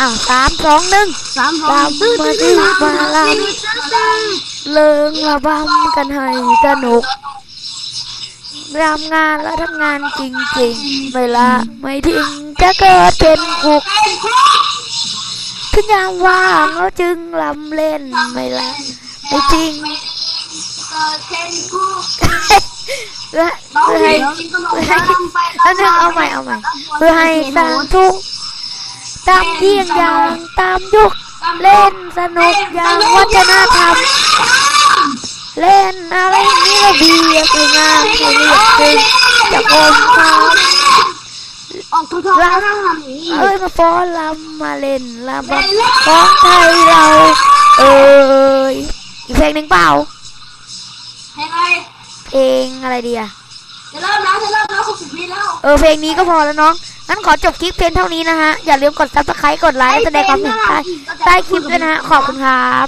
à tám con nưng bông mà đi và làm lương là bông cần hầy ra nụ Ram Nga là thắt ngàn trình trình Vậy là mày thiên chắc ở trên cuộc Thứ nhau qua nó chưng làm lên Mày là mày thiên Rồi hai, Rồi hai. Rồi hay Rồi hay Rồi hai, Rồi hay ดเป็นคุกเป็นครูถึงยามว่างแล้วจึงลำเล่นไม่ละไม่จริงเกิดเป็นครูและน้องเพื่อเห็ให้นกินขนมแล้วไปแล้วนึงเอาใหม่เอาใหม่เพื่อให้สร้างทุกข์ตามเที่ยงอย่างตามยุค เล่นสนุกอย่างวัฒนธรรม เล่นอะไรนี่ระเบียบสวยงามให้เรียบตึงจะอมเขาออกทุกๆแล้วทำอย่างนี้เอ้ยมาฟ้อนลำมาเล่นลำแบบของไทยเรา เอ้ยอีกเพลงหนึ่งเปล่าให้ไงเพลงอะไรดีอะจะเริ่มแล้วจะเริ่มแล้วหกสิบวิแล้ว เออเพลงนี้ก็พอแล้วน้อง งั้นขอจบคลิปเพียงเท่านี้นะฮะ อย่าลืมกดซับสไครต์กดไลค์และแสดงความเห็นใต้ใต้คลิปด้วยนะฮะ ขอบคุณครับ